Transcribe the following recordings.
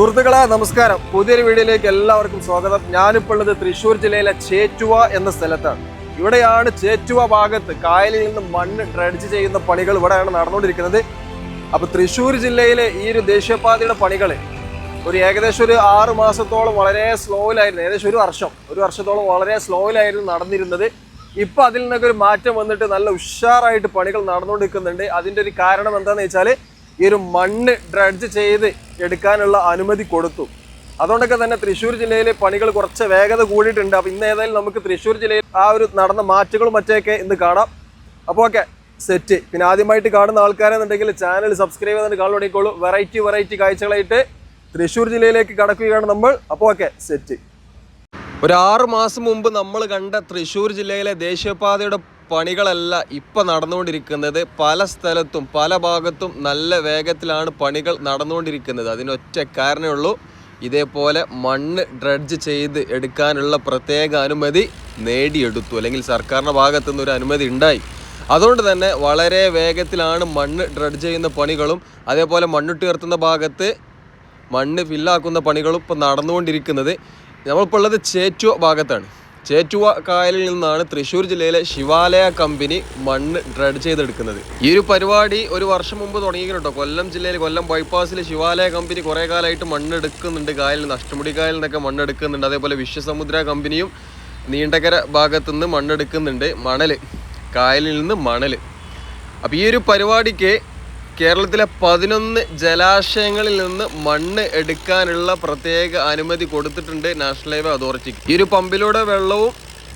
സുഹൃത്തുക്കളെ നമസ്കാരം. പുതിയൊരു വീഡിയോയിലേക്ക് എല്ലാവർക്കും സ്വാഗതം. ഞാനിപ്പോൾ ഉള്ളത് തൃശ്ശൂർ ജില്ലയിലെ ചേറ്റുവ എന്ന സ്ഥലത്താണ്. ഇവിടെയാണ് ചേറ്റുവ ഭാഗത്ത് കായലിൽ നിന്ന് മണ്ണ് ഡ്രഡ്ജ് ചെയ്യുന്ന പണികൾ ഇവിടെയാണ് നടന്നുകൊണ്ടിരിക്കുന്നത്. അപ്പൊ തൃശ്ശൂർ ജില്ലയിലെ ഈ ഒരു ദേശീയപാതയുടെ പണികൾ ഒരു ഏകദേശം ഒരു ആറ് മാസത്തോളം വളരെ സ്ലോയിലായിരുന്നു. ഏകദേശം ഒരു വർഷം ഒരു വർഷത്തോളം വളരെ സ്ലോയിലായിരുന്നു നടന്നിരുന്നത്. ഇപ്പൊ അതിൽ നിന്നൊക്കെ ഒരു മാറ്റം വന്നിട്ട് നല്ല ഉഷാറായിട്ട് പണികൾ നടന്നുകൊണ്ടിരിക്കുന്നുണ്ട്. അതിന്റെ ഒരു കാരണം എന്താണെന്ന് വെച്ചാൽ ഈ ഒരു മണ്ണ് ഡ്രഡ്ജ് ചെയ്ത് എടുക്കാനുള്ള അനുമതി കൊടുത്തു. അതുകൊണ്ടൊക്കെ തന്നെ തൃശ്ശൂർ ജില്ലയിലെ പണികൾ കുറച്ച് വേഗത കൂടിയിട്ടുണ്ട്. അപ്പോൾ ഇന്ന് ഏതായാലും നമുക്ക് തൃശ്ശൂർ ജില്ലയിൽ ആ ഒരു നടന്ന മാറ്റുകളും മറ്റൊക്കെ ഇന്ന് കാണാം. അപ്പോൾ ഓക്കെ സെറ്റ് പിന്നെ ആദ്യമായിട്ട് കാണുന്ന ആൾക്കാരെന്നുണ്ടെങ്കിൽ ചാനൽ സബ്സ്ക്രൈബ് ചെയ്തിട്ട് തുടങ്ങിക്കോളൂ. വെറൈറ്റി വെറൈറ്റി കാഴ്ചകളായിട്ട് തൃശ്ശൂർ ജില്ലയിലേക്ക് കടക്കുകയാണ് നമ്മൾ. അപ്പോൾ ഓക്കെ സെറ്റ് ഒരു ആറ് മാസം മുമ്പ് നമ്മൾ കണ്ട തൃശ്ശൂർ ജില്ലയിലെ ദേശീയപാതയുടെ പണികളല്ല ഇപ്പം നടന്നുകൊണ്ടിരിക്കുന്നത്. പല സ്ഥലത്തും പല ഭാഗത്തും നല്ല വേഗത്തിലാണ് പണികൾ നടന്നുകൊണ്ടിരിക്കുന്നത്. അതിനൊറ്റ കാരണമേ ഉള്ളൂ ഇതേപോലെ മണ്ണ് ഡ്രഡ്ജ് ചെയ്ത് എടുക്കാനുള്ള പ്രത്യേക അനുമതി നേടിയെടുത്തു. അല്ലെങ്കിൽ സർക്കാരിന്റെ ഭാഗത്തുനിന്ന് ഒരു അനുമതി ഉണ്ടായി. അതുകൊണ്ട് തന്നെ വളരെ വേഗത്തിലാണ് മണ്ണ് ഡ്രഡ്ജ് ചെയ്യുന്ന പണികളും അതേപോലെ മണ്ണിട്ട് ഉയർത്തുന്ന ഭാഗത്ത് മണ്ണ് ഫില്ലാക്കുന്ന പണികളും ഇപ്പോൾ നടന്നുകൊണ്ടിരിക്കുന്നത്. നമ്മളിപ്പോൾ ഉള്ളത് ചേറ്റുവ ഭാഗത്താണ്. ചേറ്റുവ കായലിൽ നിന്നാണ് തൃശ്ശൂർ ജില്ലയിലെ ശിവാലയ കമ്പനി മണ്ണ് ഡ്രഡ് ചെയ്തെടുക്കുന്നത്. ഈ ഒരു പരിപാടി ഒരു വർഷം മുമ്പ് തുടങ്ങിയിരുന്നു കേട്ടോ കൊല്ലം ജില്ലയിൽ കൊല്ലം ബൈപ്പാസിൽ ശിവാലയ കമ്പനി കുറേ കാലമായിട്ട് മണ്ണ് എടുക്കുന്നുണ്ട് കായലിൽ അഷ്ടമുടി കായലിൽ നിന്നൊക്കെ മണ്ണ് എടുക്കുന്നുണ്ട് അതേപോലെ വിശ്വസമുദ്ര കമ്പനിയും നീണ്ടകര ഭാഗത്തുനിന്ന് മണ്ണെടുക്കുന്നുണ്ട്. മണൽ കായലിൽ നിന്ന് മണൽ അപ്പോൾ ഈ ഒരു പരിപാടിക്ക് കേരളത്തിലെ പതിനൊന്ന് ജലാശയങ്ങളിൽ നിന്ന് മണ്ണ് എടുക്കാനുള്ള പ്രത്യേക അനുമതി കൊടുത്തിട്ടുണ്ട് നാഷണൽ ഹൈവേ അതോറിറ്റിക്ക് ഈ ഒരു പമ്പിലൂടെ വെള്ളവും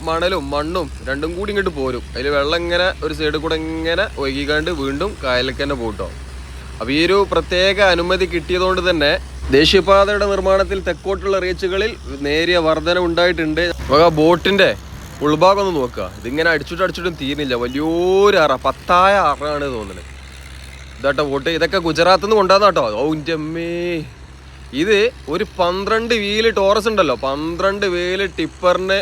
മണലും മണ്ണും രണ്ടും കൂടി ഇങ്ങോട്ട് പോരും. അതിൽ വെള്ളം ഇങ്ങനെ ഒരു സൈഡിൽ കൂടെ ഇങ്ങനെ ഒഴുകിക്കാണ്ട് വീണ്ടും കായലിലേക്ക് തന്നെ പോട്ടോ അപ്പോൾ ഈ ഒരു പ്രത്യേക അനുമതി കിട്ടിയതുകൊണ്ട് തന്നെ ദേശീയപാതയുടെ നിർമ്മാണത്തിൽ തെക്കോട്ടുള്ള റീച്ചുകളിൽ നേരിയ വർധന ഉണ്ടായിട്ടുണ്ട്. നമുക്ക് ആ ബോട്ടിന്റെ ഉൾഭാഗം ഒന്ന് നോക്കുക. ഇതിങ്ങനെ അടിച്ചിട്ട് അടിച്ചിട്ടും തീരുന്നില്ല. വലിയൊരു അറ പത്തായ അറാണ് തോന്നുന്നത്. ഇതാട്ടോ വോട്ട്. ഇതൊക്കെ ഗുജറാത്തിൽ നിന്ന് കൊണ്ടുവന്ന കേട്ടോ ഓ ജമ്മേ ഇത് ഒരു പന്ത്രണ്ട് വീൽ ടോറസ് ഉണ്ടല്ലോ. പന്ത്രണ്ട് വീൽ ടിപ്പറിന്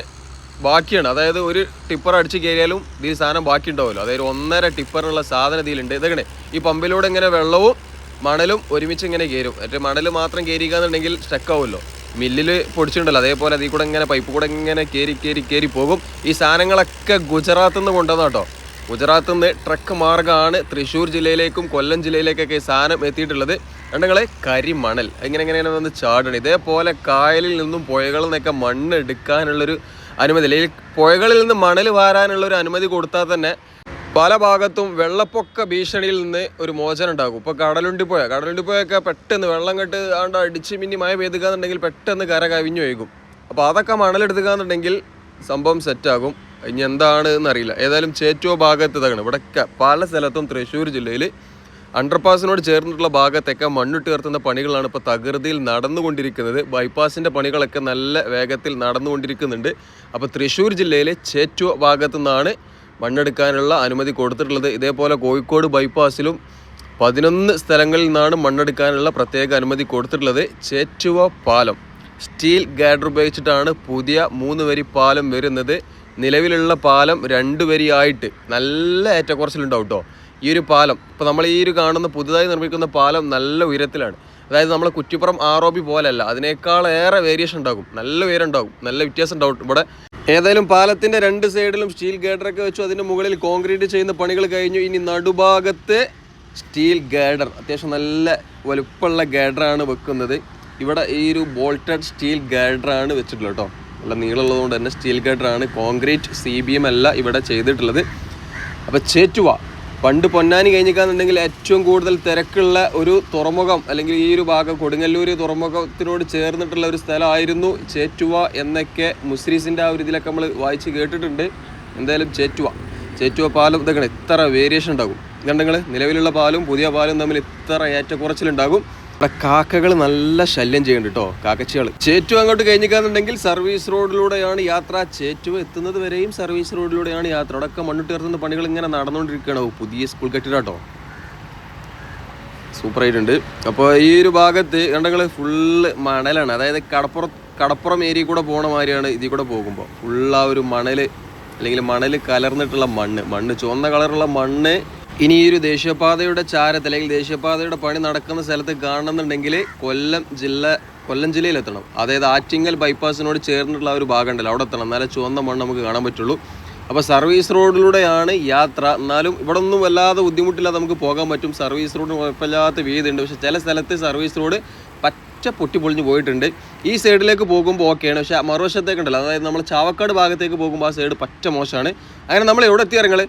ബാക്കിയാണ്. അതായത് ഒരു ടിപ്പർ അടിച്ച് കയറിയാലും ഇതിൽ സാധനം ബാക്കി ഉണ്ടാവുമല്ലോ അതായത് ഒന്നര ടിപ്പറിനുള്ള സാധനം ഇതിലുണ്ട്. ഇതൊക്കെ ഈ പമ്പിലൂടെ ഇങ്ങനെ വെള്ളവും മണലും ഒരുമിച്ച് ഇങ്ങനെ കയറും. മറ്റേ മണൽ മാത്രം കയറിക്കാന്നുണ്ടെങ്കിൽ സ്റ്റക്ക് ആവുമല്ലോ. മില്ലിൽ പൊടിച്ചിട്ടുണ്ടല്ലോ. അതേപോലെ അതിൽ കൂടെ ഇങ്ങനെ പൈപ്പ് കൂടെ ഇങ്ങനെ കയറി കയറി കയറി പോകും. ഈ സാധനങ്ങളൊക്കെ ഗുജറാത്തിൽ നിന്ന് കൊണ്ടുവന്ന കേട്ടോ ഗുജറാത്തിൽ നിന്ന് ട്രക്ക് മാർഗമാണ് തൃശ്ശൂർ ജില്ലയിലേക്കും കൊല്ലം ജില്ലയിലേക്കൊക്കെ ഈ സാധനം എത്തിയിട്ടുള്ളത്. കണ്ടങ്ങളെ കരിമണൽ. ഇങ്ങനെ ഇങ്ങനെ വന്ന് ചാടണം ഇതേപോലെ കായലിൽ നിന്നും പുഴകളിൽ നിന്നൊക്കെ മണ്ണ് എടുക്കാനുള്ളൊരു അനുമതി അല്ലെങ്കിൽ പുഴകളിൽ നിന്ന് മണൽ വാരാനുള്ളൊരു അനുമതി കൊടുത്താൽ തന്നെ പല ഭാഗത്തും വെള്ളപ്പൊക്ക ഭീഷണിയിൽ നിന്ന് ഒരു മോചനം ഉണ്ടാകും. ഇപ്പോൾ കടലുണ്ടി പുഴ. കടലുണ്ടി പെട്ടെന്ന് വെള്ളം കെട്ട് ആണ്ട് അടിച്ച് മിന്നി മഴ പെയ്തുകാന്നുണ്ടെങ്കിൽ പെട്ടെന്ന് കര കവിഞ്ഞു ഒഴുകും. അപ്പോൾ അതൊക്കെ മണലെടുത്തുകാന്നുണ്ടെങ്കിൽ സംഭവം സെറ്റാകും ഇനി എന്താണ് എന്നറിയില്ല ഏതായാലും ചേറ്റോ ഭാഗത്ത് ഇവിടെ പല സ്ഥലത്തും തൃശ്ശൂർ ജില്ലയിൽ അണ്ടർപാസിനോട് ചേർന്നിട്ടുള്ള ഭാഗത്തൊക്കെ മണ്ണിട്ട് ഉയർത്തുന്ന പണികളാണ് ഇപ്പോൾ തകൃതിയിൽ നടന്നുകൊണ്ടിരിക്കുന്നത്. ബൈപ്പാസിന്റെ പണികളൊക്കെ നല്ല വേഗത്തിൽ നടന്നുകൊണ്ടിരിക്കുന്നുണ്ട്. അപ്പോൾ തൃശ്ശൂർ ജില്ലയിലെ ചേറ്റുവ ഭാഗത്തു നിന്നാണ് മണ്ണെടുക്കാനുള്ള അനുമതി കൊടുത്തിട്ടുള്ളത്. ഇതേപോലെ കോഴിക്കോട് ബൈപ്പാസിലും പതിനൊന്ന് സ്ഥലങ്ങളിൽ നിന്നാണ് മണ്ണെടുക്കാനുള്ള പ്രത്യേക അനുമതി കൊടുത്തിട്ടുള്ളത്. ചേറ്റുവ പാലം. സ്റ്റീൽ ഗാഡർ ഉപയോഗിച്ചിട്ടാണ് പുതിയ മൂന്ന് വരി പാലം വരുന്നത്. നിലവിലുള്ള പാലം രണ്ട് വരിയായിട്ട് നല്ല ഏറ്റക്കുറച്ചിലുണ്ടാവും കേട്ടോ ഈ ഒരു പാലം ഇപ്പോൾ നമ്മൾ ഈ ഒരു കാണുന്ന പുതുതായി നിർമ്മിക്കുന്ന പാലം നല്ല ഉയരത്തിലാണ്. അതായത് നമ്മൾ കുറ്റിപ്പുറം ആർ ഒ ബി പോലല്ല അതിനേക്കാൾ ഏറെ വേരിയേഷൻ ഉണ്ടാകും. നല്ല ഉയരം ഉണ്ടാകും നല്ല വ്യത്യാസം ഉണ്ടാവും ഇവിടെ. ഏതായാലും പാലത്തിന്റെ രണ്ട് സൈഡിലും സ്റ്റീൽ ഗേഡറൊക്കെ വെച്ചു അതിന്റെ മുകളിൽ കോൺക്രീറ്റ് ചെയ്യുന്ന പണികൾ കഴിഞ്ഞു. ഇനി നടുഭാഗത്ത് സ്റ്റീൽ ഗേഡർ അത്യാവശ്യം നല്ല വലുപ്പമുള്ള ഗേഡറാണ് വെക്കുന്നത്. ഇവിടെ ഈ ഒരു ബോൾട്ടഡ് സ്റ്റീൽ ഗേഡറാണ് വെച്ചിട്ടുള്ളത് കേട്ടോ. നല്ല നീളമുള്ളതുകൊണ്ട് തന്നെ സ്റ്റീൽ ഗേഡറാണ്. കോൺക്രീറ്റ് സി ബി എം അല്ല ഇവിടെ ചെയ്തിട്ടുള്ളത്. അപ്പോൾ ചേറ്റുവ പണ്ട് പൊന്നാനി കഴിഞ്ഞിക്കാന്നുണ്ടെങ്കിൽ ഏറ്റവും കൂടുതൽ തിരക്കുള്ള ഒരു തുറമുഖം അല്ലെങ്കിൽ ഈ ഒരു ഭാഗം കൊടുങ്ങല്ലൂർ തുറമുഖത്തിനോട് ചേർന്നിട്ടുള്ള ഒരു സ്ഥലമായിരുന്നു ചേറ്റുവ എന്നൊക്കെ മുസ്രീസിന്റെ ആ ഒരു ഇതിലൊക്കെ നമ്മൾ വായിച്ച് കേട്ടിട്ടുണ്ട്. എന്തായാലും ചേറ്റുവ ചേറ്റുവ പാലം ഇതൊക്കെ ഇത്ര വേരിയേഷൻ ഉണ്ടാകും. കണ്ടങ്ങൾ നിലവിലുള്ള പാലും പുതിയ പാലും തമ്മിൽ ഇത്ര ഏറ്റക്കുറച്ചിലുണ്ടാകും. ഇവിടെ കാക്കകൾ നല്ല ശല്യം ചെയ്യുന്നുണ്ട് കേട്ടോ കാക്കച്ചികൾ. ചേറ്റു അങ്ങോട്ട് കഴിഞ്ഞിക്കാന്നുണ്ടെങ്കിൽ സർവീസ് റോഡിലൂടെയാണ് യാത്ര. ചേറ്റു എത്തുന്നത് വരെയും സർവീസ് റോഡിലൂടെയാണ് യാത്ര. അവിടെയൊക്കെ മണ്ണിട്ട് ചേർത്തുന്ന പണികൾ ഇങ്ങനെ നടന്നുകൊണ്ടിരിക്കുകയാണ്. പുതിയ സ്കൂൾ കെട്ടിടാട്ടോ സൂപ്പർ ആയിട്ടുണ്ട്. അപ്പോൾ ഈ ഒരു ഭാഗത്ത് കണ്ടങ്ങൾ ഫുള്ള് മണലാണ്. അതായത് കടപ്പുറ കടപ്പുറം ഏരിയ കൂടെ പോണ മാതിരിയാണ് ഇതിൽ കൂടെ പോകുമ്പോൾ. ഫുള്ള് ആ ഒരു മണൽ അല്ലെങ്കിൽ മണൽ കലർന്നിട്ടുള്ള മണ്ണ്. മണ്ണ് ചുവന്ന കളറുള്ള മണ്ണ് ഇനി ഈ ഒരു ദേശീയപാതയുടെ ചാരത്ത് അല്ലെങ്കിൽ ദേശീയപാതയുടെ പണി നടക്കുന്ന സ്ഥലത്ത് കാണണമെന്നുണ്ടെങ്കിൽ കൊല്ലം ജില്ല കൊല്ലം ജില്ലയിൽ എത്തണം അതായത് ആറ്റിങ്ങൽ ബൈപ്പാസിനോട് ചേർന്നിട്ടുള്ള ഒരു ഭാഗം ഉണ്ടല്ലോ അവിടെ എത്തണം. എന്നാലേ ചുവന്ന മണ്ണ് നമുക്ക് കാണാൻ പറ്റുള്ളൂ. അപ്പോൾ സർവീസ് റോഡിലൂടെയാണ് യാത്ര. എന്നാലും ഇവിടെ ഒന്നും വല്ലാതെ ബുദ്ധിമുട്ടില്ലാതെ നമുക്ക് പോകാൻ പറ്റും. സർവീസ് റോഡിന് കുഴപ്പമില്ലാത്ത വീതിയുണ്ട്. പക്ഷേ ചില സ്ഥലത്ത് സർവീസ് റോഡ് പച്ച പൊട്ടി പൊളിഞ്ഞ് പോയിട്ടുണ്ട്. ഈ സൈഡിലേക്ക് പോകുമ്പോൾ ഓക്കെയാണ്. പക്ഷേ മറുവശത്തേക്കുണ്ടല്ലോ അതായത് നമ്മൾ ചാവക്കാട് ഭാഗത്തേക്ക് പോകുമ്പോൾ ആ സൈഡ് പച്ച മോശമാണ്. അങ്ങനെ നമ്മൾ എവിടെ എത്തി ഇറങ്ങൾ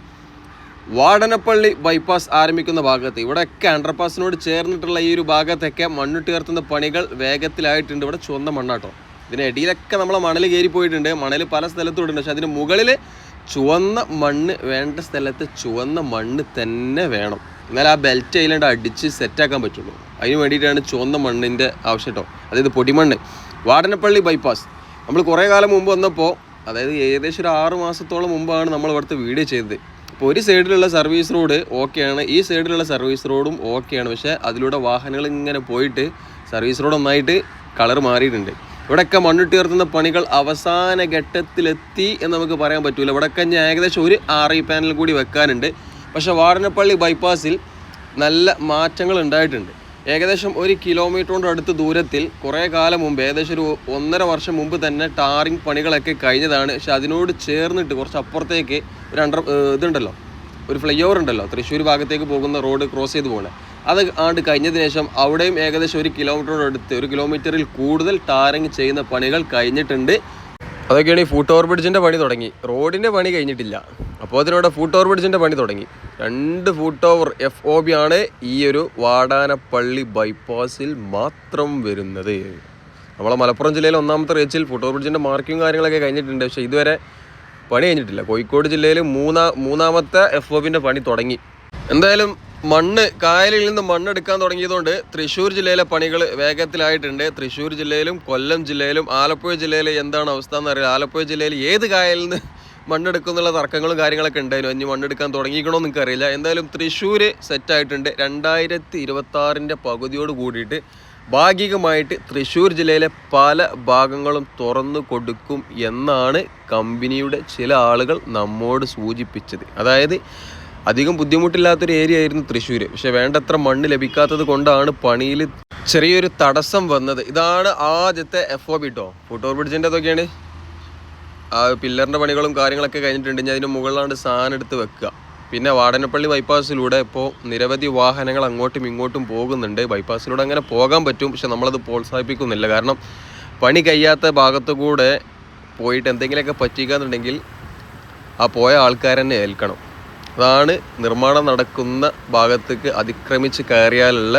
വാടനപ്പള്ളി ബൈപ്പാസ് ആരംഭിക്കുന്ന ഭാഗത്ത്. ഇവിടെയൊക്കെ അണ്ടർപാസിനോട് ചേർന്നിട്ടുള്ള ഈ ഒരു ഭാഗത്തൊക്കെ മണ്ണിട്ട് മണ്ണിട്ടുയർത്തുന്ന പണികൾ വേഗത്തിലായിട്ടുണ്ട്. ഇവിടെ ചുവന്ന മണ്ണാട്ടോ. ഇതിനിടയിലൊക്കെ നമ്മളെ മണൽ കയറി പോയിട്ടുണ്ട്. മണൽ പല സ്ഥലത്തും ഉണ്ട് പക്ഷെ അതിന് മുകളിൽ ചുവന്ന മണ്ണ് വേണ്ട സ്ഥലത്ത് ചുവന്ന മണ്ണ് തന്നെ വേണം. എന്നാൽ ആ ബെൽറ്റ് അതിലാണ്ട് അടിച്ച് സെറ്റാക്കാൻ പറ്റുള്ളൂ. അതിന് വേണ്ടിയിട്ടാണ് ചുവന്ന മണ്ണിന്റെ ആവശ്യം കേട്ടോ. അതായത് പൊടിമണ്ണ്. വാടനപ്പള്ളി ബൈപ്പാസ്. നമ്മൾ കുറേ കാലം മുമ്പ് വന്നപ്പോൾ അതായത് ഏകദേശം ഒരു ആറ് മാസത്തോളം മുമ്പാണ് നമ്മൾ ഇവിടുത്തെ വീഡിയോ ചെയ്തത്. ഒരു സൈഡിലുള്ള സർവീസ് റോഡ് ഓക്കെയാണ് ഈ സൈഡിലുള്ള സർവീസ് റോഡും ഓക്കെയാണ്. പക്ഷേ അതിലൂടെ വാഹനങ്ങൾ ഇങ്ങനെ പോയിട്ട് സർവീസ് റോഡ് ഒന്നായിട്ട് കളർ മാറിയിട്ടുണ്ട്. ഇവിടെയൊക്കെ മണ്ണിട്ടുയർത്തുന്ന പണികൾ അവസാന ഘട്ടത്തിലെത്തി എന്ന് നമുക്ക് പറയാൻ പറ്റൂല. ഇവിടെയൊക്കെ ഞാൻ ഏകദേശം ഒരു ആർ ഐ പാനൽ കൂടി വെക്കാനുണ്ട്. പക്ഷേ വാടനപ്പള്ളി ബൈപ്പാസിൽ നല്ല മാറ്റങ്ങൾ ഉണ്ടായിട്ടുണ്ട്. ഏകദേശം ഒരു കിലോമീറ്ററിന്റെ അടുത്ത് ദൂരത്തിൽ കുറേ കാലം മുമ്പ് ഏകദേശം ഒരു ഒന്നര വർഷം മുമ്പ് തന്നെ ടാറിങ് പണികളൊക്കെ കഴിഞ്ഞതാണ്. പക്ഷെ അതിനോട് ചേർന്നിട്ട് കുറച്ച് അപ്പുറത്തേക്ക് ഒരു അണ്ടർ ഇതുണ്ടല്ലോ ഒരു ഫ്ലൈ ഓവർ ഉണ്ടല്ലോ തൃശ്ശൂർ ഭാഗത്തേക്ക് പോകുന്ന റോഡ് ക്രോസ് ചെയ്ത് പോകണേ അത് ആണ്ട് കഴിഞ്ഞതിന് ശേഷം അവിടെയും ഏകദേശം ഒരു കിലോമീറ്ററോട് അടുത്ത് ഒരു കിലോമീറ്ററിൽ കൂടുതൽ ടാറിങ് ചെയ്യുന്ന പണികൾ കഴിഞ്ഞിട്ടുണ്ട്. അതൊക്കെയാണ് ഈ ഫൂട്ട് ഓവർ ബ്രിഡ്ജിന്റെ പണി തുടങ്ങി. റോഡിന്റെ പണി കഴിഞ്ഞിട്ടില്ല. അപ്പോൾ അതിനോട് ഫൂട്ട് ഓവർ ബ്രിഡ്ജിന്റെ പണി തുടങ്ങി. രണ്ട് foot over F O B ആണ് ഈ ഒരു വാടാനപ്പള്ളി ബൈപ്പാസിൽ മാത്രം വരുന്നത്. നമ്മളെ മലപ്പുറം ജില്ലയിൽ ഒന്നാമത്തെ റേച്ചിൽ ഫൂട്ട് ഓവർ ബ്രിഡ്ജിന്റെ മാർക്കിങ് കാര്യങ്ങളൊക്കെ കഴിഞ്ഞിട്ടുണ്ട്. പക്ഷേ ഇതുവരെ പണി കഴിഞ്ഞിട്ടില്ല. കോഴിക്കോട് ജില്ലയിൽ മൂന്നാ മൂന്നാമത്തെ എഫ് ഒ ബിന്റെ പണി തുടങ്ങി. എന്തായാലും മണ്ണ് കായലിൽ നിന്ന് മണ്ണ് എടുക്കാൻ തുടങ്ങിയതുകൊണ്ട് തൃശ്ശൂർ ജില്ലയിലെ പണികൾ വേഗത്തിലായിട്ടുണ്ട്. തൃശ്ശൂർ ജില്ലയിലും കൊല്ലം ജില്ലയിലും ആലപ്പുഴ ജില്ലയിലെ എന്താണ് അവസ്ഥ എന്ന് അറിയില്ല ആലപ്പുഴ ജില്ലയിൽ ഏത് കായലിൽ നിന്ന് മണ്ണെടുക്കുന്നുള്ള തർക്കങ്ങളും കാര്യങ്ങളൊക്കെ ഉണ്ടായിരുന്നു. ഇനി മണ്ണെടുക്കാൻ തുടങ്ങിക്കണോ എന്ന് എനിക്കറിയില്ല എന്തായാലും തൃശ്ശൂർ സെറ്റായിട്ടുണ്ട്. രണ്ടായിരത്തി ഇരുപത്തി ആറിന്റെ പകുതിയോട് കൂടിയിട്ട് ഭാഗികമായിട്ട് തൃശ്ശൂർ ജില്ലയിലെ പല ഭാഗങ്ങളും തുറന്നു കൊടുക്കും എന്നാണ് കമ്പനിയുടെ ചില ആളുകൾ നമ്മോട് സൂചിപ്പിച്ചത്. അതായത് അധികം ബുദ്ധിമുട്ടില്ലാത്തൊരു ഏരിയ ആയിരുന്നു തൃശ്ശൂർ പക്ഷെ വേണ്ടത്ര മണ്ണ് ലഭിക്കാത്തത് കൊണ്ടാണ് പണിയിൽ ചെറിയൊരു തടസ്സം വന്നത്. ഇതാണ് ആദ്യത്തെ എഫ് ഒ ബി കേട്ടോ ഫുട്ടോർ ബ്രിഡ്ജിന്റെ അതൊക്കെയാണ് ആ പില്ലറിന്റെ പണികളും കാര്യങ്ങളൊക്കെ കഴിഞ്ഞിട്ടുണ്ട്. ഞാൻ അതിന് മുകളിലാണ്ട് സാധനം എടുത്ത് വെക്കുക. പിന്നെ വാടനപ്പള്ളി ബൈപ്പാസിലൂടെ ഇപ്പോൾ നിരവധി വാഹനങ്ങൾ അങ്ങോട്ടും ഇങ്ങോട്ടും പോകുന്നുണ്ട്. ബൈപ്പാസിലൂടെ അങ്ങനെ പോകാൻ പറ്റും. പക്ഷെ നമ്മളത് പ്രോത്സാഹിപ്പിക്കുന്നില്ല. കാരണം പണി കഴിയാത്ത ഭാഗത്തു കൂടെ പോയിട്ട് എന്തെങ്കിലുമൊക്കെ പറ്റിക്കാന്നുണ്ടെങ്കിൽ ആ പോയ ആൾക്കാരെന്നെ ഏൽക്കണം. അതാണ് നിർമ്മാണം നടക്കുന്ന ഭാഗത്തേക്ക് അതിക്രമിച്ച് കയറിയാലുള്ള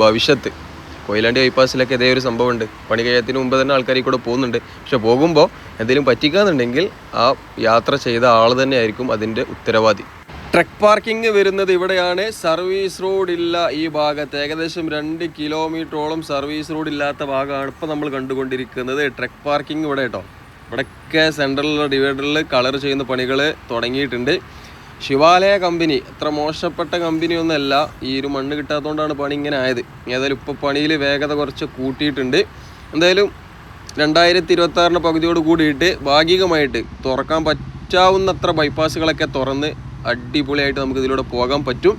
ഭവിഷ്യത്ത്. കൊയിലാണ്ടി ബൈപ്പാസിലൊക്കെ ഇതേ ഒരു സംഭവമുണ്ട്. പണി കഴിയത്തിന് മുമ്പ് തന്നെ ആൾക്കാർ കൂടെ പോകുന്നുണ്ട്. പക്ഷെ പോകുമ്പോൾ എന്തെങ്കിലും പറ്റിക്കാന്നുണ്ടെങ്കിൽ ആ യാത്ര ചെയ്ത ആൾ തന്നെ ആയിരിക്കും അതിന്റെ ഉത്തരവാദി. ട്രക്ക് പാർക്കിംഗ് വരുന്നത് ഇവിടെയാണ്. സർവീസ് റോഡ് ഇല്ല ഈ ഭാഗത്ത്. ഏകദേശം രണ്ട് കിലോമീറ്ററോളം സർവീസ് റോഡ് ഇല്ലാത്ത ഭാഗമാണ് ഇപ്പോൾ നമ്മൾ കണ്ടുകൊണ്ടിരിക്കുന്നത്. ട്രക്ക് പാർക്കിംഗ് ഇവിടെ കേട്ടോ. ഇവിടെയൊക്കെ സെൻട്രലിലുള്ള ഡിവൈഡറിൽ കളർ ചെയ്യുന്ന പണികൾ തുടങ്ങിയിട്ടുണ്ട്. ശിവാലയ കമ്പനി അത്ര മോശപ്പെട്ട കമ്പനി ഒന്നല്ല ഈ ഒരു മണ്ണ് കിട്ടാത്തതുകൊണ്ടാണ് പണി ഇങ്ങനെ ആയത്. ഏതായാലും ഇപ്പോൾ പണിയിൽ വേഗത കുറച്ച് കൂട്ടിയിട്ടുണ്ട്. എന്തായാലും രണ്ടായിരത്തി ഇരുപത്തി ആറിന്റെ പകുതിയോട് കൂടിയിട്ട് ഭാഗികമായിട്ട് തുറക്കാൻ പറ്റാവുന്നത്ര ബൈപ്പാസുകളൊക്കെ തുറന്ന് അടിപൊളിയായിട്ട് നമുക്ക് ഇതിലൂടെ പോകാൻ പറ്റും.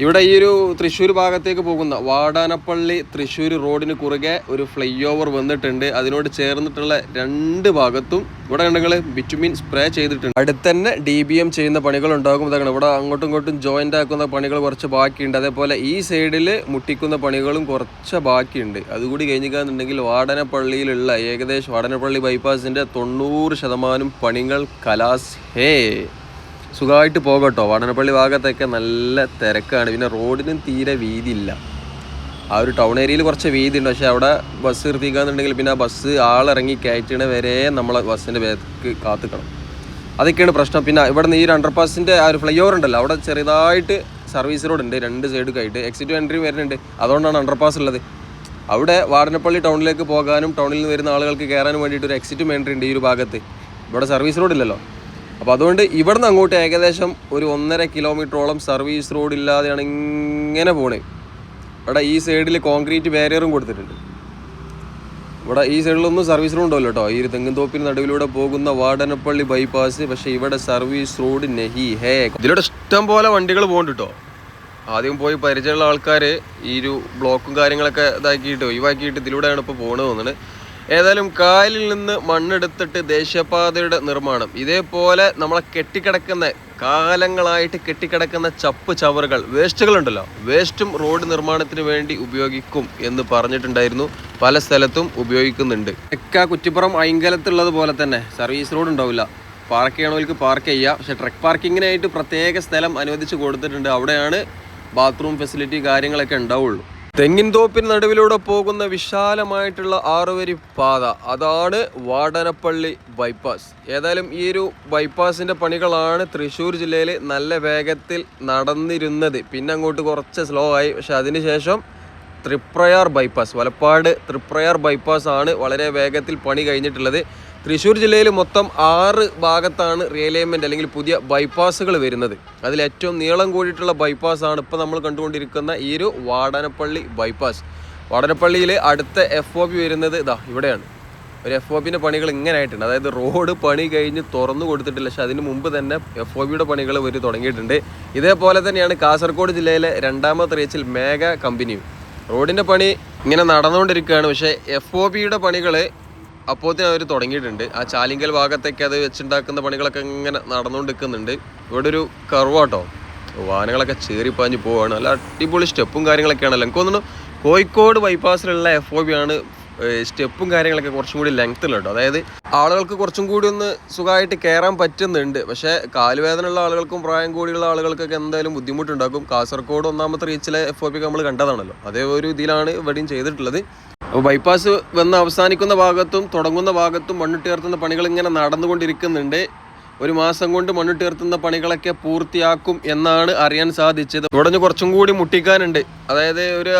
ഇവിടെ ഈ ഒരു തൃശ്ശൂർ ഭാഗത്തേക്ക് പോകുന്ന വാടാനപ്പള്ളി തൃശ്ശൂർ റോഡിന് കുറുകെ ഒരു ഫ്ലൈ ഓവർ വന്നിട്ടുണ്ട്. അതിനോട് ചേർന്നിട്ടുള്ള രണ്ട് ഭാഗത്തും ഇവിടെ കണ്ടെങ്കിൽ ബിറ്റുമിൻ സ്പ്രേ ചെയ്തിട്ടുണ്ട്. അടുത്ത് തന്നെ ഡി ബി എം ചെയ്യുന്ന പണികൾ ഉണ്ടാകും. ഇതാണ് ഇവിടെ അങ്ങോട്ടും ഇങ്ങോട്ടും ജോയിന്റ് ആക്കുന്ന പണികൾ കുറച്ച് ബാക്കിയുണ്ട്. അതേപോലെ ഈ സൈഡിൽ മുട്ടിക്കുന്ന പണികളും കുറച്ച് ബാക്കിയുണ്ട്. അതുകൂടി കഴിഞ്ഞിക്കാന്നുണ്ടെങ്കിൽ വാടനപ്പള്ളിയിലുള്ള ഏകദേശം വാടനപ്പള്ളി ബൈപ്പാസിന്റെ തൊണ്ണൂറ് ശതമാനം പണികൾ കലാസ് ഹേ. സുഖമായിട്ട് പോകട്ടോ. വാടനപ്പള്ളി ഭാഗത്തൊക്കെ നല്ല തിരക്കാണ്. പിന്നെ റോഡിനും തീരെ വീതിയില്ല. ആ ഒരു ടൗൺ ഏരിയയിൽ കുറച്ച് വീതി ഉണ്ട് പക്ഷെ അവിടെ ബസ് നിർത്തിക്കാന്നുണ്ടെങ്കിൽ പിന്നെ ആ ബസ് ആളിറങ്ങി കയറ്റണ വരെ നമ്മൾ ബസ്സിന്റെ ബാക്ക് കാത്തുക്കണം. അതൊക്കെയാണ് പ്രശ്നം. പിന്നെ ഇവിടെ നിന്ന് ഈ ഒരു അണ്ടർപാസിന്റെ ആ ഒരു ഫ്ലൈ ഓവർ ഉണ്ടല്ലോ. അവിടെ ചെറുതായിട്ട് സർവീസ് റോഡ് ഉണ്ട് രണ്ട് സൈഡൊക്കെ ആയിട്ട് എക്സിറ്റ് എൻട്രി വരുന്നുണ്ട്. അതുകൊണ്ടാണ് അണ്ടർപാസ് ഉള്ളത്. അവിടെ വാടനപ്പള്ളി ടൗണിലേക്ക് പോകാനും ടൗണിൽ നിന്ന് വരുന്ന ആളുകൾക്ക് കയറാനും വേണ്ടിയിട്ട് ഒരു എക്സിറ്റും എൻട്രി ഉണ്ട് ഈ ഒരു ഭാഗത്ത്. ഇവിടെ സർവീസ് റോഡ് ഇല്ലല്ലോ. അപ്പോൾ അതുകൊണ്ട് ഇവിടുന്ന് അങ്ങോട്ട് ഏകദേശം ഒരു ഒന്നര കിലോമീറ്ററോളം സർവീസ് റോഡ് ഇല്ലാതെയാണ് ഇങ്ങനെ പോണേ. ഇവിടെ ഈ സൈഡിൽ കോൺക്രീറ്റ് ബാരിയറും കൊടുത്തിട്ടുണ്ട്. ഇവിടെ ഈ സൈഡിലൊന്നും സർവീസ് റോഡ് ഉണ്ടല്ലോ കേട്ടോ ഈ തെങ്ങുംതോപ്പിന് നടുവിലൂടെ പോകുന്ന വാടനപ്പള്ളി ബൈപ്പാസ് പക്ഷെ ഇവിടെ സർവീസ് റോഡ് നെഹി ഹേ. ഇതിലൂടെ ഇഷ്ടം പോലെ വണ്ടികൾ പോകുന്നുണ്ട് ആദ്യം പോയി പരിചയമുള്ള ആൾക്കാർ ഈ ഒരു ബ്ലോക്കും കാര്യങ്ങളൊക്കെ ഇതാക്കിയിട്ട് ഒഴിവാക്കിയിട്ട് ഇതിലൂടെയാണ് ഇപ്പോൾ തോന്നുന്നത് ഏതായാലും കായലിൽ നിന്ന് മണ്ണെടുത്തിട്ട് ദേശീയപാതയുടെ നിർമ്മാണം. ഇതേപോലെ നമ്മളെ കെട്ടിക്കിടക്കുന്ന കാലങ്ങളായിട്ട് കെട്ടിക്കിടക്കുന്ന ചപ്പ് ചവറുകൾ വേസ്റ്റുകളുണ്ടല്ലോ. വേസ്റ്റും റോഡ് നിർമ്മാണത്തിന് വേണ്ടി ഉപയോഗിക്കും എന്ന് പറഞ്ഞിട്ടുണ്ടായിരുന്നു. പല സ്ഥലത്തും ഉപയോഗിക്കുന്നുണ്ട്. ഒക്കെ കുറ്റിപ്പുറം അയങ്കലത്തുള്ളത് പോലെ തന്നെ സർവീസ് റോഡ് ഉണ്ടാവില്ല. പാർക്ക് ചെയ്യണവർക്ക് പാർക്ക് ചെയ്യാം. പക്ഷേ ട്രക്ക് പാർക്കിങ്ങിനായിട്ട് പ്രത്യേക സ്ഥലം അനുവദിച്ച് കൊടുത്തിട്ടുണ്ട്. അവിടെയാണ് ബാത്റൂം ഫെസിലിറ്റി കാര്യങ്ങളൊക്കെ ഉണ്ടാവുള്ളൂ. തെങ്ങിൻ തോപ്പിന് നടുവിലൂടെ പോകുന്ന വിശാലമായിട്ടുള്ള ആറുവരി പാത. അതാണ് വാടനപ്പള്ളി ബൈപ്പാസ്. ഏതായാലും ഈ ഒരു ബൈപ്പാസിന്റെ പണികളാണ് തൃശ്ശൂർ ജില്ലയിൽ നല്ല വേഗത്തിൽ നടന്നിരുന്നത്. പിന്നെ അങ്ങോട്ട് കുറച്ച് സ്ലോ ആയി. പക്ഷെ അതിനുശേഷം തൃപ്രയാർ ബൈപ്പാസ്. വലപ്പാട് തൃപ്രയാർ ബൈപ്പാസ് ആണ് വളരെ വേഗത്തിൽ പണി കഴിഞ്ഞിട്ടുള്ളത്. തൃശ്ശൂർ ജില്ലയിൽ മൊത്തം ആറ് ഭാഗത്താണ് റിയലൈൻമെന്റ് അല്ലെങ്കിൽ പുതിയ ബൈപ്പാസുകൾ വരുന്നത്. അതിൽ ഏറ്റവും നീളം കൂടിയിട്ടുള്ള ബൈപ്പാസ് ആണ് ഇപ്പോൾ നമ്മൾ കണ്ടുകൊണ്ടിരിക്കുന്ന ഈ ഒരു വാടനപ്പള്ളി ബൈപ്പാസ് വാടനപ്പള്ളിയിൽ അടുത്ത എഫ് ഒ പി വരുന്നത് ഇതാ ഇവിടെയാണ്. ഒരു എഫ് ഒ പിന്റെ പണികൾ ഇങ്ങനെ ആയിട്ടുണ്ട് അതായത് റോഡ് പണി കഴിഞ്ഞ് തുറന്നു കൊടുത്തിട്ടില്ല. പക്ഷെ അതിന് മുമ്പ് തന്നെ എഫ് ഒ പിയുടെ പണികൾ വരി തുടങ്ങിയിട്ടുണ്ട്. ഇതേപോലെ തന്നെയാണ് കാസർഗോഡ് ജില്ലയിലെ രണ്ടാമത്തെ റേച്ചിൽ മേഘ കമ്പനിയും. റോഡിന്റെ പണി ഇങ്ങനെ നടന്നുകൊണ്ടിരിക്കുകയാണ്. പക്ഷേ എഫ് ഒ പിയുടെ പണികൾ അപ്പോഴത്തേനും അവർ തുടങ്ങിയിട്ടുണ്ട്. ആ ചാലിങ്കൽ ഭാഗത്തേക്ക് അത് വെച്ചുണ്ടാക്കുന്ന പണികളൊക്കെ ഇങ്ങനെ നടന്നുകൊണ്ടിരിക്കുന്നുണ്ട്. ഇവിടെ ഒരു കർവാട്ടോ വാഹനങ്ങളൊക്കെ ചേറിപ്പാഞ്ഞ് പോവാണ്. നല്ല അടിപൊളി സ്റ്റെപ്പും കാര്യങ്ങളൊക്കെയാണല്ലോ. എനിക്ക് തോന്നുന്നു കോഴിക്കോട് ബൈപ്പാസിലുള്ള എഫ് ഒ ബി ആണ് സ്റ്റെപ്പും കാര്യങ്ങളൊക്കെ കുറച്ചും കൂടി ലെങ്ത് ഉള്ള കേട്ടോ അതായത് ആളുകൾക്ക് കുറച്ചും കൂടി ഒന്ന് സുഖമായിട്ട് കയറാൻ പറ്റുന്നുണ്ട്. പക്ഷേ കാലുവേദന ഉള്ള ആളുകൾക്കും പ്രായം കൂടിയുള്ള ആളുകൾക്കൊക്കെ എന്തായാലും ബുദ്ധിമുട്ടുണ്ടാക്കും. കാസർഗോഡ് ഒന്നാമത്തെ റീച്ചിലെ എഫ് ഒ പി നമ്മൾ കണ്ടതാണല്ലോ. അതേ ഒരു ഇതിലാണ് ഇവിടെയും ചെയ്തിട്ടുള്ളത്. അപ്പോൾ ബൈപ്പാസ് വന്ന് അവസാനിക്കുന്ന ഭാഗത്തും തുടങ്ങുന്ന ഭാഗത്തും മണ്ണിട്ട് മണ്ണിട്ടുയർത്തുന്ന പണികൾ ഇങ്ങനെ നടന്നുകൊണ്ടിരിക്കുന്നുണ്ട്. ഒരു മാസം കൊണ്ട് മണ്ണിട്ട് മണ്ണിട്ടുയർത്തുന്ന പണികളൊക്കെ പൂർത്തിയാക്കും എന്നാണ് അറിയാൻ സാധിച്ചത്. തുടഞ്ഞ് കുറച്ചും കൂടി മുട്ടിക്കാനുണ്ട്. അതായത് ഒരു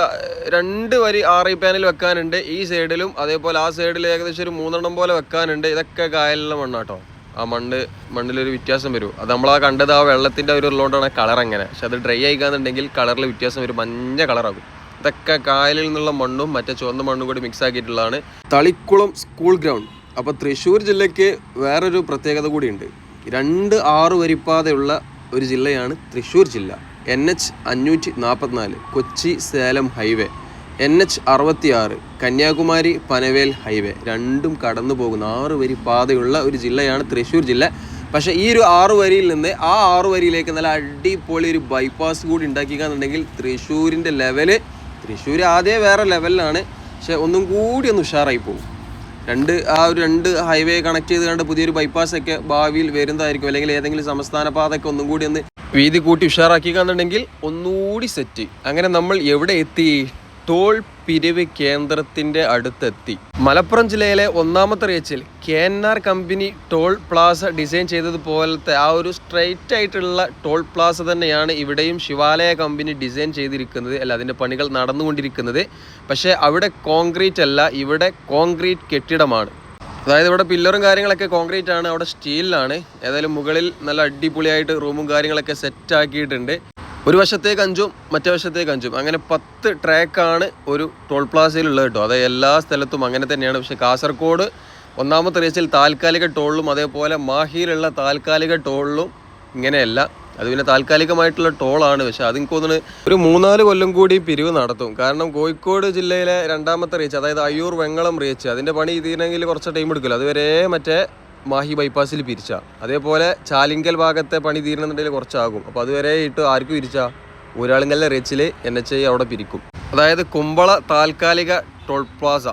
രണ്ട് വരി ആറി പാനൽ വെക്കാനുണ്ട്. ഈ സൈഡിലും അതേപോലെ ആ സൈഡിൽ ഏകദേശം ഒരു മൂന്നെണ്ണം പോലെ വെക്കാനുണ്ട്. ഇതൊക്കെ കായലിലെ മണ്ണാട്ടോ ആ മണ്ണ് മണ്ണിലൊരു വ്യത്യാസം വരും. അത് നമ്മളാ കണ്ടത് ആ വെള്ളത്തിന്റെ ഒരു ഉള്ളതുകൊണ്ടാണ് കളർ അങ്ങനെ. പക്ഷെ അത് ഡ്രൈ ആയിക്കാന്നുണ്ടെങ്കിൽ കളറിൽ വ്യത്യാസം വരും. മഞ്ഞ കളറാകും ഇതൊക്കെ കായലിൽ നിന്നുള്ള മണ്ണും മറ്റേ ചുവന്ന മണ്ണും കൂടി മിക്സ് ആക്കിയിട്ടുള്ളതാണ്. തളിക്കുളം സ്കൂൾ ഗ്രൗണ്ട് അപ്പോൾ തൃശ്ശൂർ ജില്ലയ്ക്ക് വേറൊരു പ്രത്യേകത കൂടിയുണ്ട്. രണ്ട് ആറ് വരിപ്പാതയുള്ള ഒരു ജില്ലയാണ് തൃശ്ശൂർ ജില്ല. എൻ എച്ച് അഞ്ഞൂറ്റി നാൽപ്പത്തിനാല് Kochi Salem highway. N H അറുപത്തിയാറ് കന്യാകുമാരി പനവേൽ ഹൈവേ. രണ്ടും കടന്നു പോകുന്ന ആറ് വരി പാതയുള്ള ഒരു ജില്ലയാണ് തൃശ്ശൂർ ജില്ല. പക്ഷേ ഈ ഒരു ആറ് വരിയിൽ നിന്ന് ആ ആറ് വരിയിലേക്ക് നല്ല അടിപൊളി ഒരു ബൈപ്പാസ് കൂടി ഉണ്ടാക്കിക്കാന്നുണ്ടെങ്കിൽ തൃശ്ശൂരിന്റെ ലെവൽ തൃശ്ശൂർ ആദ്യം വേറെ ലെവലിലാണ് പക്ഷെ ഒന്നും കൂടി ഒന്ന് ഉഷാറായി പോകും രണ്ട് ആ ഒരു രണ്ട് ഹൈവേ കണക്ട് ചെയ്ത് കണ്ട് പുതിയൊരു ബൈപ്പാസ് ഒക്കെ ഭാവിയിൽ വരുന്നതായിരിക്കും. അല്ലെങ്കിൽ ഏതെങ്കിലും സംസ്ഥാന പാതയൊക്കെ ഒന്നും കൂടി ഒന്ന് വീതി കൂട്ടി ഉഷാറാക്കിക്കാന്നുണ്ടെങ്കിൽ ഒന്നുകൂടി സെറ്റ് അങ്ങനെ നമ്മൾ എവിടെ എത്തി? ടോൾ പിരിവ് കേന്ദ്രത്തിന്റെ അടുത്തെത്തി. മലപ്പുറം ജില്ലയിലെ ഒന്നാമത്തെ റേച്ചിൽ K N R company toll plaza design ചെയ്തതുപോലത്തെ ആ ഒരു സ്ട്രൈറ്റ് ആയിട്ടുള്ള ടോൾ പ്ലാസ തന്നെയാണ് ഇവിടെയും ശിവാലയ കമ്പനി ഡിസൈൻ ചെയ്തിരിക്കുന്നത്. അല്ല അതിന്റെ പണികൾ നടന്നുകൊണ്ടിരിക്കുന്നത്. പക്ഷേ അവിടെ കോൺക്രീറ്റ് അല്ല ഇവിടെ കോൺക്രീറ്റ് കെട്ടിടമാണ്. അതായത് ഇവിടെ പില്ലറും കാര്യങ്ങളൊക്കെ കോൺക്രീറ്റ് ആണ് അവിടെ സ്റ്റീലിലാണ്. ഏതായാലും മുകളിൽ നല്ല അടിപൊളിയായിട്ട് റൂമും കാര്യങ്ങളൊക്കെ സെറ്റ് ആക്കിയിട്ടുണ്ട് ഒരു വശത്തേക്ക് അഞ്ചും മറ്റേ വശത്തേക്ക് അഞ്ചും. അങ്ങനെ പത്ത് ട്രാക്കാണ് ഒരു ടോൾ പ്ലാസയിലുള്ളത് കേട്ടോ. അത് എല്ലാ സ്ഥലത്തും അങ്ങനെ തന്നെയാണ്. പക്ഷേ കാസർഗോഡ് ഒന്നാമത്തെ റേസിൽ താൽക്കാലിക ടോളിലും അതേപോലെ മാഹിയിലുള്ള താൽക്കാലിക ടോളിലും ഇങ്ങനെയല്ല. അത് പിന്നെ താൽക്കാലികമായിട്ടുള്ള ടോളാണ് പക്ഷേ അതെനിക്ക് തോന്നുന്നു ഒരു മൂന്നാൽ കൊല്ലം കൂടി പിരിവ് നടത്തും. കാരണം കോഴിക്കോട് ജില്ലയിലെ രണ്ടാമത്തെ റീച്ച് അതായത് അയ്യൂർ വെങ്ങളം റീച്ച് അതിന്റെ പണി തീരണമെങ്കിൽ കുറച്ച് ടൈം എടുക്കില്ല അതുവരെ മറ്റേ മാഹി ബൈപ്പാസിൽ പിരിച്ച. അതേപോലെ ചാലിങ്കൽ ഭാഗത്തെ പണി തീരണമെന്നുണ്ടെങ്കിൽ കുറച്ചാകും. അപ്പോൾ അതുവരെ ഇട്ട് ആർക്കും പിരിച്ചാ ഊരാളുങ്കലിലെ റേച്ചിൽ എൻ എച്ച് ഐ അവിടെ പിരിക്കും. അതായത് കുമ്പള താൽക്കാലിക ടോൾ പ്ലാസ.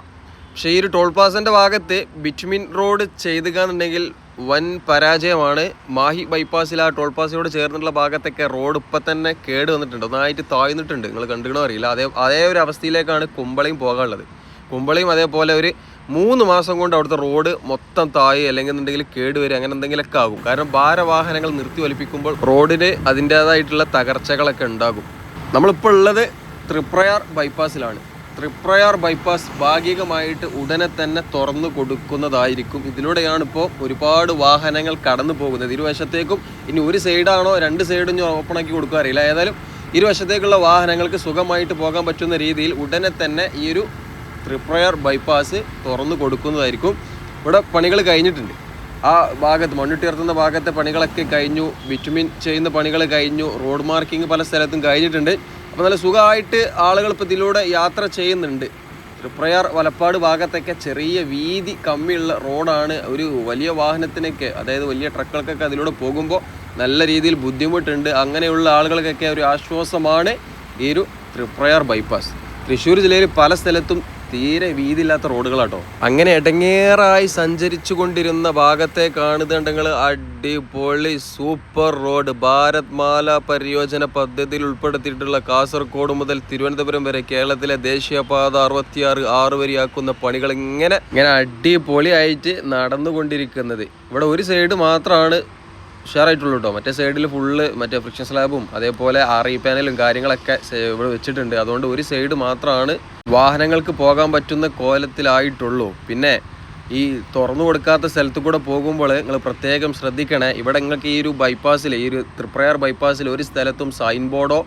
പക്ഷേ ഈ ഒരു ടോൾ പ്ലാസന്റെ ഭാഗത്ത് ബിറ്റ്മിൻ റോഡ് ചെയ്തുക എന്നുണ്ടെങ്കിൽ വൻ പരാജയമാണ്. മാഹി ബൈപ്പാസിൽ ആ ടോൾ പ്ലാസയോട് ചേർന്നുള്ള ഭാഗത്തൊക്കെ റോഡ് ഇപ്പം തന്നെ കേട് വന്നിട്ടുണ്ട് ഒന്നായിട്ട് താഴ്ന്നിട്ടുണ്ട്. നിങ്ങൾ കണ്ടുകണോ അറിയില്ല. അതേ അതേ ഒരു അവസ്ഥയിലേക്കാണ് കുമ്പളയും പോകാനുള്ളത്. കുമ്പളയും അതേപോലെ ഒരു മൂന്ന് മാസം കൊണ്ട് അവിടുത്തെ റോഡ് മൊത്തം തായി അല്ലെങ്കിൽ എന്നുണ്ടെങ്കിൽ കേടുവരും അങ്ങനെ എന്തെങ്കിലുമൊക്കെ ആകും. കാരണം ഭാരവാഹനങ്ങൾ നിർത്തി വലിപ്പിക്കുമ്പോൾ റോഡിന് അതിന്റേതായിട്ടുള്ള തകർച്ചകളൊക്കെ ഉണ്ടാകും. നമ്മളിപ്പോൾ ഉള്ളത് ത്രിപ്രയാർ ബൈപ്പാസിലാണ്. ത്രിപ്രയാർ ബൈപ്പാസ് ഭാഗികമായിട്ട് ഉടനെ തന്നെ തുറന്നു കൊടുക്കുന്നതായിരിക്കും. ഇതിലൂടെയാണ് ഇപ്പോൾ ഒരുപാട് വാഹനങ്ങൾ കടന്നു പോകുന്നത്. ഇരുവശത്തേക്കും ഇനി ഒരു സൈഡാണോ രണ്ട് സൈഡും ഞാൻ ഓപ്പണാക്കി കൊടുക്കുക അറിയില്ല ഏതായാലും ഇരുവശത്തേക്കുള്ള വാഹനങ്ങൾക്ക് സുഖമായിട്ട് പോകാൻ പറ്റുന്ന രീതിയിൽ ഉടനെ തന്നെ ഈ ഒരു തൃപ്രയാർ ബൈപ്പാസ് തുറന്നു കൊടുക്കുന്നതായിരിക്കും. ഇവിടെ പണികൾ കഴിഞ്ഞിട്ടുണ്ട്. ആ ഭാഗത്ത് മണ്ണിട്ടുയർത്തുന്ന ഭാഗത്തെ പണികളൊക്കെ കഴിഞ്ഞു. വിറ്റുമിൻ ചെയ്യുന്ന പണികൾ കഴിഞ്ഞു. റോഡ് മാർക്കിംഗ് പല സ്ഥലത്തും കഴിഞ്ഞിട്ടുണ്ട്. അപ്പോൾ നല്ല സുഖമായിട്ട് ആളുകൾ ഇപ്പോൾ ഇതിലൂടെ യാത്ര ചെയ്യുന്നുണ്ട്. തൃപ്രയാർ വലപ്പാട് ഭാഗത്തൊക്കെ ചെറിയ വീതി കമ്മിയുള്ള റോഡാണ്. ഒരു വലിയ വാഹനത്തിനൊക്കെ അതായത് വലിയ ട്രക്കുകൾക്കൊക്കെ അതിലൂടെ പോകുമ്പോൾ നല്ല രീതിയിൽ ബുദ്ധിമുട്ടുണ്ട്. അങ്ങനെയുള്ള ആളുകൾക്കൊക്കെ ഒരു ആശ്വാസമാണ് ഈ ഒരു തൃപ്രയാർ ബൈപ്പാസ് തൃശ്ശൂർ ജില്ലയിൽ പല സ്ഥലത്തും തീരെ വീതിയില്ലാത്ത റോഡുകളാട്ടോ. അങ്ങനെ ഇടങ്ങേറായി സഞ്ചരിച്ചു കൊണ്ടിരുന്ന ഭാഗത്തെ കാണുന്നുണ്ടെങ്കിൽ അടിപൊളി സൂപ്പർ റോഡ്. ഭാരത് മാല പരിയോജന പദ്ധതിയിൽ ഉൾപ്പെടുത്തിയിട്ടുള്ള കാസർഗോഡ് മുതൽ തിരുവനന്തപുരം വരെ കേരളത്തിലെ ദേശീയപാത അറുപത്തിയാറ് ആറ് വരിയാക്കുന്ന പണികൾ ഇങ്ങനെ ഇങ്ങനെ അടിപൊളിയായിട്ട് നടന്നുകൊണ്ടിരിക്കുന്നത്. ഇവിടെ ഒരു സൈഡ് മാത്രമാണ് ഉഷാറായിട്ടുള്ളൂ കേട്ടോ മറ്റേ സൈഡിൽ ഫുള്ള് മറ്റേ ഫ്രിക്ഷൻ സ്ലാബും അതേപോലെ ആർ ഇ പാനലും കാര്യങ്ങളൊക്കെ ഇവിടെ വെച്ചിട്ടുണ്ട്. അതുകൊണ്ട് ഒരു സൈഡ് മാത്രമാണ് വാഹനങ്ങൾക്ക് പോകാൻ പറ്റുന്ന കോലത്തിലായിട്ടുള്ളൂ. പിന്നെ ഈ തുറന്നു കൊടുക്കാത്ത സ്ഥലത്ത് കൂടെ പോകുമ്പോൾ നിങ്ങൾ പ്രത്യേകം ശ്രദ്ധിക്കണേ ഇവിടെ നിങ്ങൾക്ക് ഈ ഒരു ബൈപ്പാസിൽ ഈ ഒരു തൃപ്രയാർ ബൈപ്പാസിൽ ഒരു സ്ഥലത്തും സൈൻ ബോർഡോ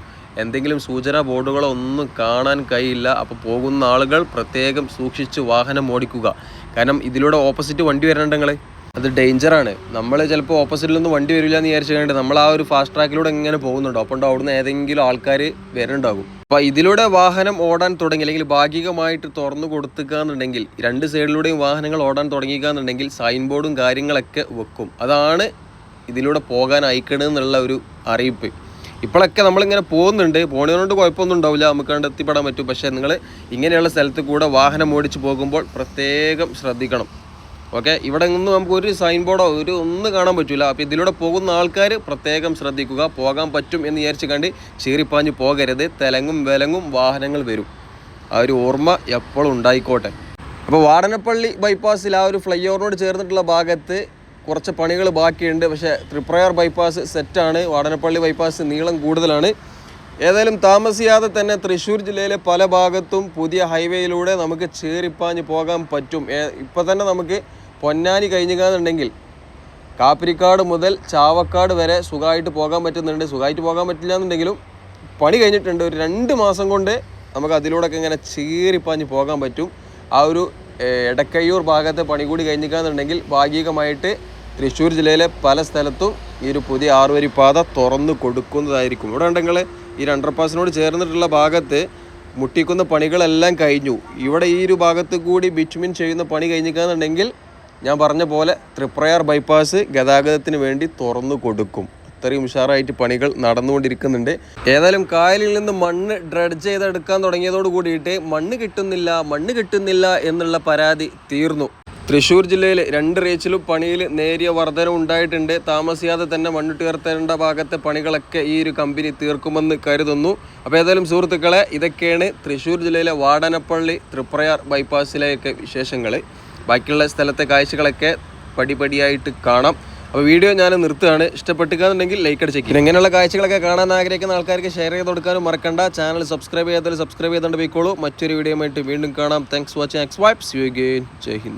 എന്തെങ്കിലും സൂചനാ ബോർഡുകളോ ഒന്നും കാണാൻ കഴിയില്ല. അപ്പോൾ പോകുന്ന ആളുകൾ പ്രത്യേകം സൂക്ഷിച്ച് വാഹനം ഓടിക്കുക. കാരണം ഇതിലൂടെ ഓപ്പോസിറ്റ് വണ്ടി വരണ്ടെങ്കിൽ അത് ഡേഞ്ചറാണ് നമ്മൾ ചിലപ്പോൾ ഓപ്പോസിറ്റിലൊന്നും വണ്ടി വരില്ല എന്ന് വിചാരിച്ചു നമ്മൾ ആ ഒരു ഫാസ്റ്റ് ട്രാക്കിലൂടെ ഇങ്ങനെ പോകുന്നുണ്ടോ. അപ്പോൾ അവിടുന്ന് ഏതെങ്കിലും ആൾക്കാർ വരുന്നുണ്ടാകും. അപ്പോൾ ഇതിലൂടെ വാഹനം ഓടാൻ തുടങ്ങി അല്ലെങ്കിൽ ഭാഗികമായിട്ട് തുറന്നു കൊടുത്തുകയെന്നുണ്ടെങ്കിൽ രണ്ട് സൈഡിലൂടെയും വാഹനങ്ങൾ ഓടാൻ തുടങ്ങിക്കുകയെന്നുണ്ടെങ്കിൽ സൈൻ ബോർഡും കാര്യങ്ങളൊക്കെ വെക്കും. അതാണ് ഇതിലൂടെ പോകാൻ അയക്കണമെന്നുള്ള ഒരു അറിയിപ്പ്. ഇപ്പോഴൊക്കെ നമ്മളിങ്ങനെ പോകുന്നുണ്ട്. പോണതുകൊണ്ട് കുഴപ്പമൊന്നും ഉണ്ടാവില്ല. നമുക്ക് കണ്ട് എത്തിപ്പെടാൻ പറ്റും. പക്ഷേ നിങ്ങൾ ഇങ്ങനെയുള്ള സ്ഥലത്ത് കൂടെ വാഹനം ഓടിച്ച് പോകുമ്പോൾ പ്രത്യേകം ശ്രദ്ധിക്കണം. ഓക്കെ ഇവിടെ നിന്ന് നമുക്ക് ഒരു സൈൻ ബോർഡോ ഒരു ഒന്നും കാണാൻ പറ്റില്ല അപ്പോൾ ഇതിലൂടെ പോകുന്ന ആൾക്കാർ പ്രത്യേകം ശ്രദ്ധിക്കുക പോകാൻ പറ്റും എന്ന് വിചാരിച്ച് കണ്ട് ചീറിപ്പാഞ്ഞ് പോകരുത്. തെലങ്ങും വിലങ്ങും വാഹനങ്ങൾ വരും. ആ ഒരു ഓർമ്മ എപ്പോഴും ഉണ്ടായിക്കോട്ടെ. അപ്പോൾ വാടനപ്പള്ളി ബൈപ്പാസിൽ ആ ഒരു ഫ്ലൈ ഓവറിനോട് ചേർന്നിട്ടുള്ള ഭാഗത്ത് കുറച്ച് പണികൾ ബാക്കിയുണ്ട്. പക്ഷേ തൃപ്രയാർ ബൈപ്പാസ് സെറ്റാണ് വാടനപ്പള്ളി ബൈപ്പാസ് നീളം കൂടുതലാണ്. ഏതായാലും താമസിയാതെ തന്നെ തൃശ്ശൂർ ജില്ലയിലെ പല ഭാഗത്തും പുതിയ ഹൈവേയിലൂടെ നമുക്ക് ചേറിപ്പാഞ്ഞ് പോകാൻ പറ്റും. ഇപ്പം തന്നെ നമുക്ക് പൊന്നാനി കഴിഞ്ഞുകാന്നുണ്ടെങ്കിൽ കാപ്പിരിക്കാട് മുതൽ ചാവക്കാട് വരെ സുഖമായിട്ട് പോകാൻ പറ്റുന്നുണ്ട്. സുഖമായിട്ട് പോകാൻ പറ്റില്ല എന്നുണ്ടെങ്കിലും പണി കഴിഞ്ഞിട്ടുണ്ട്. ഒരു രണ്ട് മാസം കൊണ്ട് നമുക്ക് അതിലൂടെ ഒക്കെ ഇങ്ങനെ ചീറിപ്പാഞ്ഞ് പോകാൻ പറ്റും. ആ ഒരു എടക്കയ്യൂർ ഭാഗത്തെ പണി കൂടി കഴിഞ്ഞിക്കാന്നുണ്ടെങ്കിൽ ഭാഗികമായിട്ട് തൃശ്ശൂർ ജില്ലയിലെ പല സ്ഥലത്തും ഈ ഒരു പുതിയ ആറുവരി പാത തുറന്നു കൊടുക്കുന്നതായിരിക്കും. ഇവിടെ ഉണ്ടെങ്കിൽ ഈ അണ്ടർപാസിനോട് ചേർന്നിട്ടുള്ള ഭാഗത്ത് മുട്ടിക്കുന്ന പണികളെല്ലാം കഴിഞ്ഞു. ഇവിടെ ഈ ഒരു ഭാഗത്ത് കൂടി ബിച്ച്മിൻ ചെയ്യുന്ന പണി കഴിഞ്ഞിക്കാന്നുണ്ടെങ്കിൽ ഞാൻ പറഞ്ഞ പോലെ തൃപ്രയാർ ബൈപ്പാസ് ഗതാഗതത്തിന് വേണ്ടി തുറന്നു കൊടുക്കും. അത്രയും ഉഷാറായിട്ട് പണികൾ നടന്നുകൊണ്ടിരിക്കുന്നുണ്ട്. ഏതായാലും കായലിൽ നിന്ന് മണ്ണ് ഡ്രഡ്ജ് ചെയ്തെടുക്കാൻ തുടങ്ങിയതോട് കൂടിയിട്ട് മണ്ണ് കിട്ടുന്നില്ല മണ്ണ് കിട്ടുന്നില്ല എന്നുള്ള പരാതി തീർന്നു. തൃശ്ശൂർ ജില്ലയിൽ രണ്ട് റീച്ചിലും പണിയിൽ നേരിയ വർധന ഉണ്ടായിട്ടുണ്ട്. താമസിയാതെ തന്നെ മണ്ണിട്ടുയർത്തേണ്ട ഭാഗത്തെ പണികളൊക്കെ ഈ ഒരു കമ്പനി തീർക്കുമെന്ന് കരുതുന്നു. അപ്പോൾ ഏതായാലും സുഹൃത്തുക്കളെ ഇതൊക്കെയാണ് തൃശ്ശൂർ ജില്ലയിലെ വാടനപ്പള്ളി തൃപ്രയാർ ബൈപ്പാസിലെയൊക്കെ വിശേഷങ്ങൾ. ബാക്കിയുള്ള സ്ഥലത്തെ കാഴ്ചകളൊക്കെ പടിപടിയായിട്ട് കാണാം. അപ്പോൾ വീഡിയോ ഞാൻ നിർത്തുകയാണ്. ഇഷ്ടപ്പെട്ടുകയെന്നുണ്ടെങ്കിൽ ലൈക്ക് അടിച്ച് പിന്നെ ഇങ്ങനെയുള്ള കാഴ്ചകളൊക്കെ കാണാൻ ആഗ്രഹിക്കുന്ന ആൾക്കാർക്ക് ഷെയർ ചെയ്ത് കൊടുക്കാനും മറക്കണ്ട. ചാനൽ സബ്സ്ക്രൈബ് ചെയ്യാത്തവർ സബ്സ്ക്രൈബ് ചെയ്തുകൊണ്ട് പോയിക്കോളൂ. മറ്റൊരു വീഡിയോ വീണ്ടും കാണാം. Thanks watching X vibes you gain Jai Hind.